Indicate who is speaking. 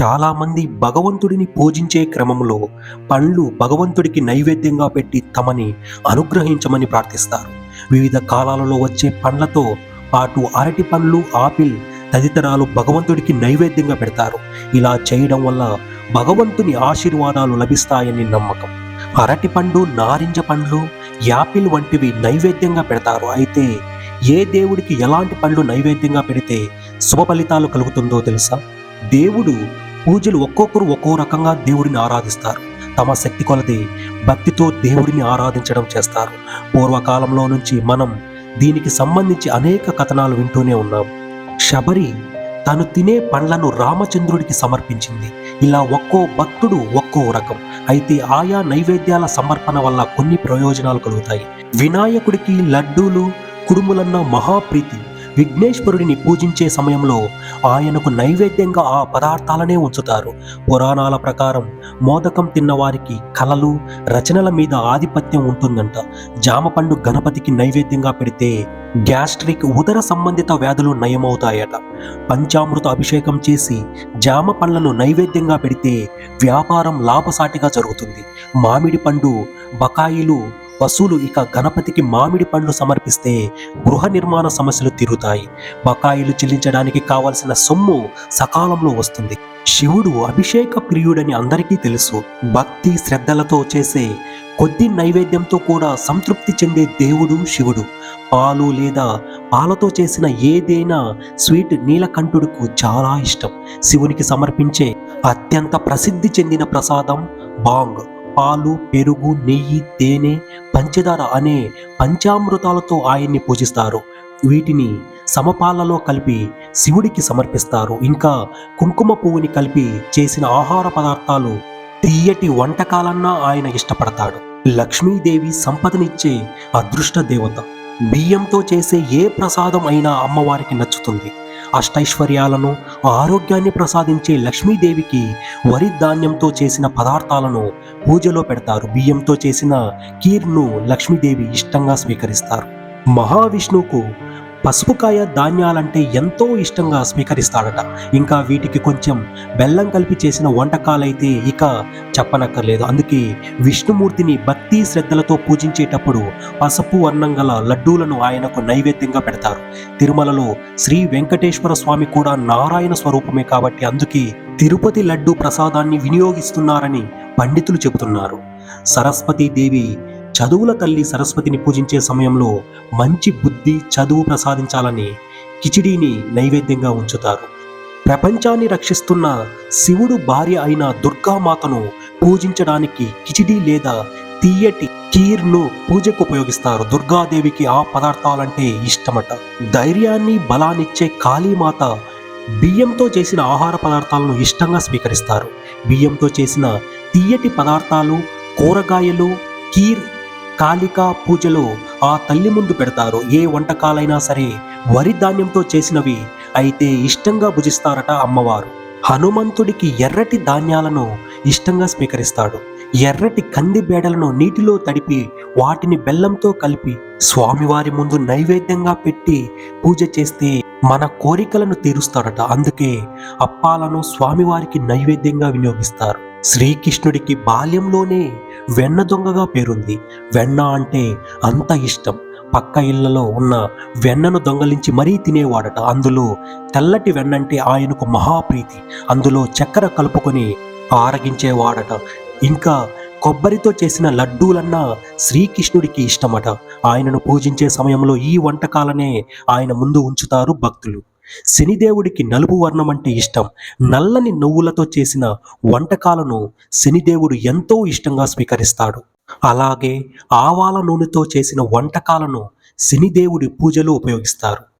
Speaker 1: చాలామంది భగవంతుడిని పూజించే క్రమంలో పండ్లు భగవంతుడికి నైవేద్యంగా పెట్టి తమని అనుగ్రహించమని ప్రార్థిస్తారు. వివిధ కాలాలలో వచ్చే పండ్లతో పాటు అరటి పండ్లు ఆపిల్ తదితరాలు భగవంతుడికి నైవేద్యంగా పెడతారు. ఇలా చేయడం వల్ల భగవంతుని ఆశీర్వాదాలు లభిస్తాయని నమ్మకం. అరటి పండు నారింజ పండ్లు యాపిల్ వంటివి నైవేద్యంగా పెడతారు. అయితే ఏ దేవుడికి ఎలాంటి పండ్లు నైవేద్యంగా పెడితే శుభ ఫలితాలు కలుగుతుందో తెలుసా? దేవుడు పూజలు ఒక్కొక్కరు ఒక్కో రకంగా దేవుడిని ఆరాధిస్తారు. తమ శక్తి కొలది భక్తితో దేవుడిని ఆరాధించడం చేస్తారు. పూర్వకాలంలో నుంచి మనం దీనికి సంబంధించి అనేక కథనాలు వింటూనే ఉన్నాం. శబరి తను తినే పండ్లను రామచంద్రుడికి సమర్పించింది. ఇలా ఒక్కో భక్తుడు ఒక్కో రకం. అయితే ఆయా నైవేద్యాల సమర్పణ వల్ల కొన్ని ప్రయోజనాలు కలుగుతాయి. వినాయకుడికి లడ్డూలు కుడుములన్న మహాప్రీతి విఘ్నేశ్వరుడిని పూజించే సమయంలో ఆయనకు నైవేద్యంగా ఆ పదార్థాలనే ఉంచుతారు. పురాణాల ప్రకారం మోదకం తిన్నవారికి కళలు రచనల మీద ఆధిపత్యం ఉంటుందంట. జామపండు గణపతికి నైవేద్యంగా పెడితే గ్యాస్ట్రిక్ ఉదర సంబంధిత వ్యాధులు నయమవుతాయట. పంచామృత అభిషేకం చేసి జామ పండ్లను నైవేద్యంగా పెడితే వ్యాపారం లాభసాటిగా జరుగుతుంది. మామిడి పండు బకాయిలు వసూలు ఇక గణపతికి మామిడి పండ్లు సమర్పిస్తే గృహ నిర్మాణ సమస్యలు తీరుతాయి. బకాయిలు చెల్లించడానికి కావలసిన సొమ్ము సకాలంలో వస్తుంది. శివుడు అభిషేక ప్రియుడని అందరికీ తెలుసు. భక్తి శ్రద్ధలతో చేసే కొద్ది నైవేద్యంతో కూడా సంతృప్తి చెందే దేవుడు శివుడు. పాలు లేదా పాలతో చేసిన ఏదైనా స్వీట్ నీలకంఠుడుకు చాలా ఇష్టం. శివునికి సమర్పించే అత్యంత ప్రసిద్ధి చెందిన ప్రసాదం బాంగ్. పాలు పెరుగు నెయ్యి తేనె పంచదార అనే పంచామృతాలతో ఆయన్ని పూజిస్తారు. వీటిని సమపాలలో కలిపి శివుడికి సమర్పిస్తారు. ఇంకా కుంకుమ పువ్వుని కలిపి చేసిన ఆహార పదార్థాలు తీయటి వంటకాలన్నా ఆయన ఇష్టపడతాడు. లక్ష్మీదేవి సంపదనిచ్చే అదృష్ట దేవత. బియ్యంతో చేసే ఏ ప్రసాదం అయినా అమ్మవారికి నచ్చుతుంది. అష్టైశ్వర్యాలను ఆరోగ్యాన్ని ప్రసాదించే లక్ష్మీదేవికి వరి ధాన్యంతో చేసిన పదార్థాలను పూజలో పెడతారు. బియ్యంతో చేసిన కీర్ను లక్ష్మీదేవి ఇష్టంగా స్వీకరిస్తారు. మహావిష్ణువుకు పసుపుకాయ ధాన్యాలంటే ఎంతో ఇష్టంగా స్వీకరిస్తాడట. ఇంకా వీటికి కొంచెం బెల్లం కలిపి చేసిన వంటకాలైతే ఇక చెప్పనక్కర్లేదు. అందుకే విష్ణుమూర్తిని భక్తి శ్రద్ధలతో పూజించేటప్పుడు పసుపు వర్ణం గల లడ్డూలను ఆయనకు నైవేద్యంగా పెడతారు. తిరుమలలో శ్రీ వెంకటేశ్వర స్వామి కూడా నారాయణ స్వరూపమే కాబట్టి అందుకే తిరుపతి లడ్డు ప్రసాదాన్ని వినియోగిస్తున్నారని పండితులు చెబుతున్నారు. సరస్వతీదేవి చదువుల తల్లి సరస్వతిని పూజించే సమయంలో మంచి బుద్ధి చదువు ప్రసాదించాలని కిచిడీని నైవేద్యంగా ఉంచుతారు. ప్రపంచాన్ని రక్షిస్తున్న శివుడు భార్య అయిన దుర్గామాతను పూజించడానికి కిచిడి లేదా తీయటి కీర్ను పూజకు ఉపయోగిస్తారు. దుర్గాదేవికి ఆ పదార్థాలంటే ఇష్టమట. ధైర్యాన్ని బలాన్నిచ్చే కాళీమాత బియ్యంతో చేసిన ఆహార పదార్థాలను ఇష్టంగా స్వీకరిస్తారు. బియ్యంతో చేసిన తీయటి పదార్థాలు కూరగాయలు కీర్ కాళికా పూజలో ఆ తల్లి ముందు పెడతారు. ఏ వంటకాలైనా సరే వరి ధాన్యంతో చేసినవి అయితే ఇష్టంగా భుజిస్తారట అమ్మవారు. హనుమంతుడికి ఎర్రటి ధాన్యాలను ఇష్టంగా స్వీకరిస్తాడు. ఎర్రటి కంది బేడలను నీటిలో తడిపి వాటిని బెల్లంతో కలిపి స్వామివారి ముందు నైవేద్యంగా పెట్టి పూజ చేస్తే మన కోరికలను తీరుస్తాడట అందుకే అప్పాలను స్వామివారికి నైవేద్యంగా వినియోగిస్తారు. శ్రీకృష్ణుడికి బాల్యంలోనే వెన్న దొంగగా పేరుంది. వెన్న అంటే అంత ఇష్టం. పక్క ఇళ్ళలో ఉన్న వెన్నను దొంగలించి మరీ తినేవాడట. అందులో తెల్లటి వెన్నంటే ఆయనకు మహాప్రీతి. అందులో చక్కెర కలుపుకొని ఆరగించేవాడట. ఇంకా కొబ్బరితో చేసిన లడ్డూలన్నా శ్రీకృష్ణుడికి ఇష్టమట. ఆయనను పూజించే సమయంలో ఈ వంటకాలనే ఆయన ముందు ఉంచుతారు భక్తులు. శనిదేవుడికి నలుపు వర్ణం అంటే ఇష్టం. నల్లని నువ్వులతో చేసిన వంటకాలను శనిదేవుడు ఎంతో ఇష్టంగా స్వీకరిస్తాడు. అలాగే ఆవాల నూనెతో చేసిన వంటకాలను శనిదేవుడి పూజలు ఉపయోగిస్తారు.